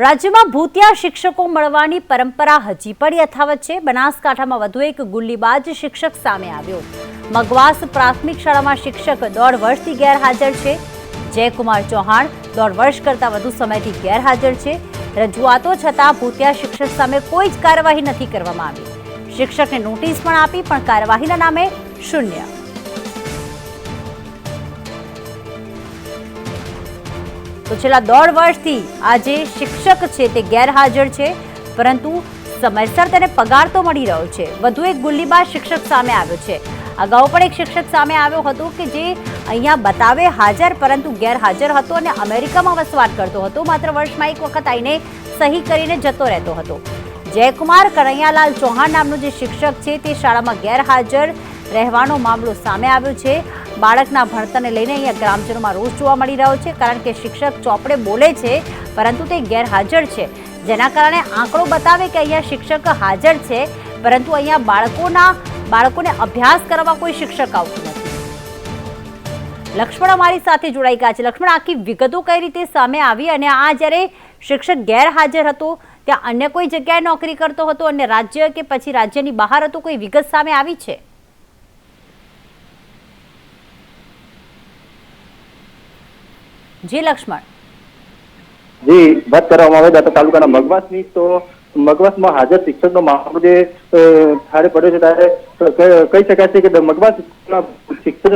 રાજ્યમાં ભૂતિયા શિક્ષકો મળવાની પરંપરા હજી પણ યથાવત છે. બનાસકાંઠામાં વધુ એક ગુલ્લીબાજ શિક્ષક સામે આવ્યો. મગવાસ પ્રાથમિક શાળામાં શિક્ષક દોઢ વર્ષથી ગેરહાજર છે. જયકુમાર ચૌહાણ દોઢ વર્ષ કરતાં વધુ સમયથી ગેરહાજર છે. રજૂઆતો છતાં ભૂતિયા શિક્ષક સામે કોઈ જ કાર્યવાહી નથી કરવામાં આવી. શિક્ષકને નોટિસ પણ આપી, પણ કાર્યવાહીના નામે શૂન્ય. તો છેલ્લા દોઢ વર્ષથી આ જે શિક્ષક છે તે ગેરહાજર છે, પરંતુ સમયસર તેને પગાર તો મળી રહ્યો છે. વધુ એક ગુલ્લીબાજ શિક્ષક સામે આવ્યો છે. અગાઉ પણ એક શિક્ષક સામે આવ્યો હતો કે જે અહીંયા બતાવે હાજર, પરંતુ ગેરહાજર હતો અને અમેરિકામાં વસવાટ કરતો હતો. માત્ર વર્ષમાં એક વખત આવીને સહી કરીને જતો રહેતો હતો. જયકુમાર કનૈયાલાલ ચૌહાણ નામનો જે શિક્ષક છે તે શાળામાં ગેરહાજર રહેવાનો મામલો સામે આવ્યો છે. બાળકના ભણતરને લઈને અહીંયા ગ્રામજનોમાં રોષ જોવા મળી રહ્યો છે, કારણ કે શિક્ષક ચોપડે બોલે છે, પરંતુ તે ગેરહાજર છે. જેના કારણે આંકડો બતાવે કે અહીંયા શિક્ષક હાજર છે, પરંતુ અહીંયા બાળકોના, બાળકોને અભ્યાસ કરવા કોઈ શિક્ષક આવતું નથી. લક્ષ્મણ અમારી સાથે જોડાઈ ગયા છે. લક્ષ્મણ, આખી વિગતો કઈ રીતે સામે આવી? અને આ જ્યારે શિક્ષક ગેરહાજર હતો, ત્યાં અન્ય કોઈ જગ્યાએ નોકરી કરતો હતો અને રાજ્ય કે પછી રાજ્યની બહાર હતો, કોઈ વિગત સામે આવી છે? જી, લક્ષ્મણ. જી, વાત કરવામાં આવે દાતા તાલુકાના મગવાસની, તો મગવાસમાં હાજર શિક્ષકનો મામલો જે ઠારે પડ્યો છે, ત્યારે કહી શકાય છે કે મગવાસ શિક્ષક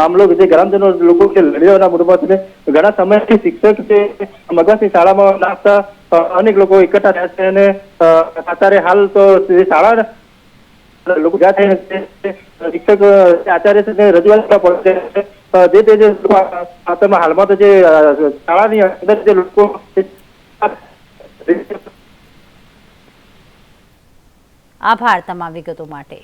મામલો જે ગ્રામજનો લોકો છે લડ્યાના મુદ્દા છે ઘણા સમયથી શિક્ષક છે, મગવાસની શાળામાં નાખતા અનેક લોકો એકઠા થયા છે અને અત્યારે હાલ તો શાળા લોકો જ્યાં થઈને શિક્ષક આચાર્ય રજૂઆત પડે છે. જે તે જે તમે હાલમાં તો જે શાળાની અંદર જે લોકો આભાર તમામ વિગતો માટે.